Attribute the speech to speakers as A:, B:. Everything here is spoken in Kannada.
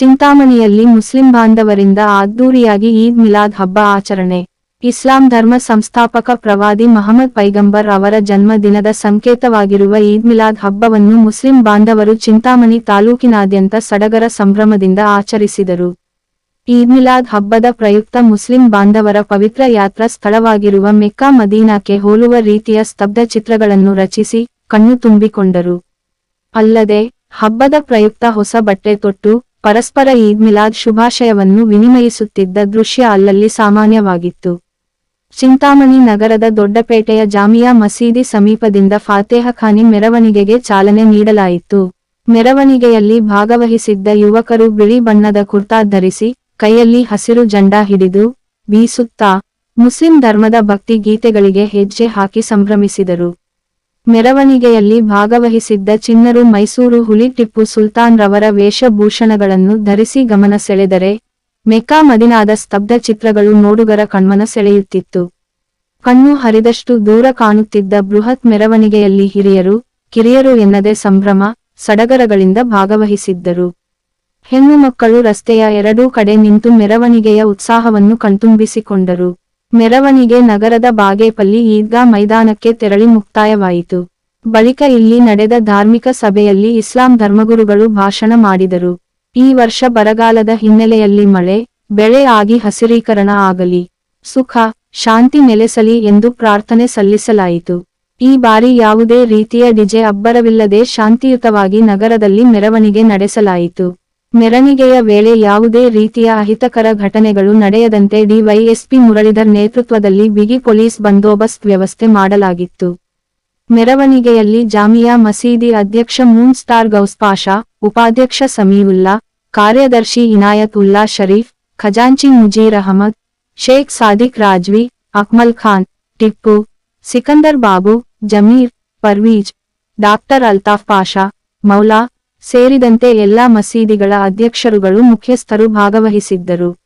A: ಚಿಂತಾಮಣಿಯಲ್ಲಿ ಮುಸ್ಲಿಂ ಬಾಂಧವರಿಂದ ಅದ್ದೂರಿಯಾಗಿ ಈದ್ ಮಿಲಾದ್ ಹಬ್ಬ ಆಚರಣೆ. ಇಸ್ಲಾಂ ಧರ್ಮ ಸಂಸ್ಥಾಪಕ ಪ್ರವಾದಿ ಮಹಮ್ಮದ್ ಪೈಗಂಬರ್ ಅವರ ಜನ್ಮ ದಿನದ ಸಂಕೇತವಾಗಿರುವ ಈದ್ ಮಿಲಾದ್ ಹಬ್ಬವನ್ನು ಮುಸ್ಲಿಂ ಬಾಂಧವರು ಚಿಂತಾಮಣಿ ತಾಲೂಕಿನಾದ್ಯಂತ ಸಡಗರ ಸಂಭ್ರಮದಿಂದ ಆಚರಿಸಿದರು. ಈದ್ ಮಿಲಾದ್ ಹಬ್ಬದ ಪ್ರಯುಕ್ತ ಮುಸ್ಲಿಂ ಬಾಂಧವರ ಪವಿತ್ರ ಯಾತ್ರಾ ಸ್ಥಳವಾಗಿರುವ ಮೆಕ್ಕಾ ಮದೀನಾಕ್ಕೆ ಹೋಲುವ ರೀತಿಯ ಸ್ತಬ್ಧ ಚಿತ್ರಗಳನ್ನು ರಚಿಸಿ ಕಣ್ಣು ತುಂಬಿಕೊಂಡರು. ಅಲ್ಲದೆ, ಹಬ್ಬದ ಪ್ರಯುಕ್ತ ಹೊಸ ಬಟ್ಟೆ ತೊಟ್ಟು ಪರಸ್ಪರ ಈದ್ ಮಿಲಾದ್ ಶುಭಾಶಯವನ್ನು ವಿನಿಮಯಿಸುತ್ತಿದ್ದ ದೃಶ್ಯ ಅಲ್ಲಲ್ಲಿ ಸಾಮಾನ್ಯವಾಗಿತ್ತು. ಚಿಂತಾಮಣಿ ನಗರದ ದೊಡ್ಡಪೇಟೆಯ ಜಾಮಿಯಾ ಮಸೀದಿ ಸಮೀಪದಿಂದ ಫಾತೇಹ ಖಾನಿ ಮೆರವಣಿಗೆಗೆ ಚಾಲನೆ ನೀಡಲಾಯಿತು. ಮೆರವಣಿಗೆಯಲ್ಲಿ ಭಾಗವಹಿಸಿದ್ದ ಯುವಕರು ಬಿಳಿ ಬಣ್ಣದ ಕುರ್ತಾ ಧರಿಸಿ, ಕೈಯಲ್ಲಿ ಹಸಿರು ಜಂಡಾ ಹಿಡಿದು, ಬೀಸುತ್ತಾ, ಮುಸ್ಲಿಂ ಧರ್ಮದ ಭಕ್ತಿ ಗೀತೆಗಳಿಗೆ ಹೆಜ್ಜೆ ಹಾಕಿ ಸಂಭ್ರಮಿಸಿದರು. ಮೆರವಣಿಗೆಯಲ್ಲಿ ಭಾಗವಹಿಸಿದ್ದ ಚಿನ್ನರು ಮೈಸೂರು ಹುಲಿ ಟಿಪ್ಪು ಸುಲ್ತಾನ್ ರವರ ವೇಷಭೂಷಣಗಳನ್ನು ಧರಿಸಿ ಗಮನ ಸೆಳೆದರೆ, ಮೆಕ್ಕಾ ಮದಿನಾದ ಸ್ತಬ್ಧ ಚಿತ್ರಗಳು ನೋಡುಗರ ಕಣ್ಮನ ಸೆಳೆಯುತ್ತಿತ್ತು. ಕಣ್ಣು ಹರಿದಷ್ಟು ದೂರ ಕಾಣುತ್ತಿದ್ದ ಬೃಹತ್ ಮೆರವಣಿಗೆಯಲ್ಲಿ ಹಿರಿಯರು, ಕಿರಿಯರು ಎನ್ನದೆ ಸಂಭ್ರಮ, ಸಡಗರಗಳಿಂದ ಭಾಗವಹಿಸಿದ್ದರು. ಹೆಣ್ಣು ಮಕ್ಕಳು ರಸ್ತೆಯ ಎರಡೂ ಕಡೆ ನಿಂತು ಮೆರವಣಿಗೆಯ ಉತ್ಸಾಹವನ್ನು ಕಣ್ತುಂಬಿಸಿಕೊಂಡರು. ಮೆರವಣಿಗೆ ನಗರದ ಬಾಗೇಪಲ್ಲಿ ಈದ್ಗಾ ಮೈದಾನಕ್ಕೆ ತೆರಳಿ ಮುಕ್ತಾಯವಾಯಿತು. ಬಳಿಕ ಇಲ್ಲಿ ನಡೆದ ಧಾರ್ಮಿಕ ಸಭೆಯಲ್ಲಿ ಇಸ್ಲಾಂ ಧರ್ಮಗುರುಗಳು ಭಾಷಣ ಮಾಡಿದರು. ಈ ವರ್ಷ ಬರಗಾಲದ ಹಿನ್ನೆಲೆಯಲ್ಲಿ ಮಳೆ, ಬೆಳೆ ಆಗಿ ಹಸಿರೀಕರಣ ಆಗಲಿ, ಸುಖ, ಶಾಂತಿ ನೆಲೆಸಲಿ ಎಂದು ಪ್ರಾರ್ಥನೆ ಸಲ್ಲಿಸಲಾಯಿತು. ಈ ಬಾರಿ ಯಾವುದೇ ರೀತಿಯ ಡಿಜೆ ಅಬ್ಬರವಿಲ್ಲದೆ ಶಾಂತಿಯುತವಾಗಿ ನಗರದಲ್ಲಿ ಮೆರವಣಿಗೆ ನಡೆಸಲಾಯಿತು. ಮೆರವಣಿಗೆಯ ವೇಳೆ ಯಾವುದೇ ರೀತಿಯ ಅಹಿತಕರ ಘಟನೆಗಳು ನಡೆಯದಂತೆ ಡಿವೈಎಸ್ಪಿ ಮುರಳೀಧರ್ ನೇತೃತ್ವದಲ್ಲಿ ಬಿಗಿ ಪೊಲೀಸ್ ಬಂದೋಬಸ್ತ್ ವ್ಯವಸ್ಥೆ ಮಾಡಲಾಗಿತ್ತು. ಮೆರವಣಿಗೆಯಲ್ಲಿ ಜಾಮಿಯಾ ಮಸೀದಿ ಅಧ್ಯಕ್ಷ ಮೂನ್ ಸ್ಟಾರ್ ಗೌಸ್ಪಾಷಾ ಉಪಾಧ್ಯಕ್ಷ ಸಮೀವುಲ್ಲಾ, ಕಾರ್ಯದರ್ಶಿ ಇನಾಯತ್ ಉಲ್ಲಾ ಶರೀಫ್, ಖಜಾಂಚಿ ಮುಜೀರ್ ಅಹಮದ್, ಶೇಖ್ ಸಾದಿಕ್ ರಾಜ್ವಿ, ಅಕ್ಮಲ್ ಖಾನ್, ಟಿಪ್ಪು, ಸಿಕಂದರ್ ಬಾಬು, ಜಮೀರ್, ಪರ್ವೀಜ್, ಡಾಕ್ಟರ್ ಅಲ್ತಾಫ್ ಪಾಷಾ, ಮೌಲಾ ಸೇರಿದಂತೆ ಎಲ್ಲಾ ಮಸೀದಿಗಳ ಅಧ್ಯಕ್ಷರುಗಳು ಮುಖ್ಯಸ್ಥರು ಭಾಗವಹಿಸಿದ್ದರು.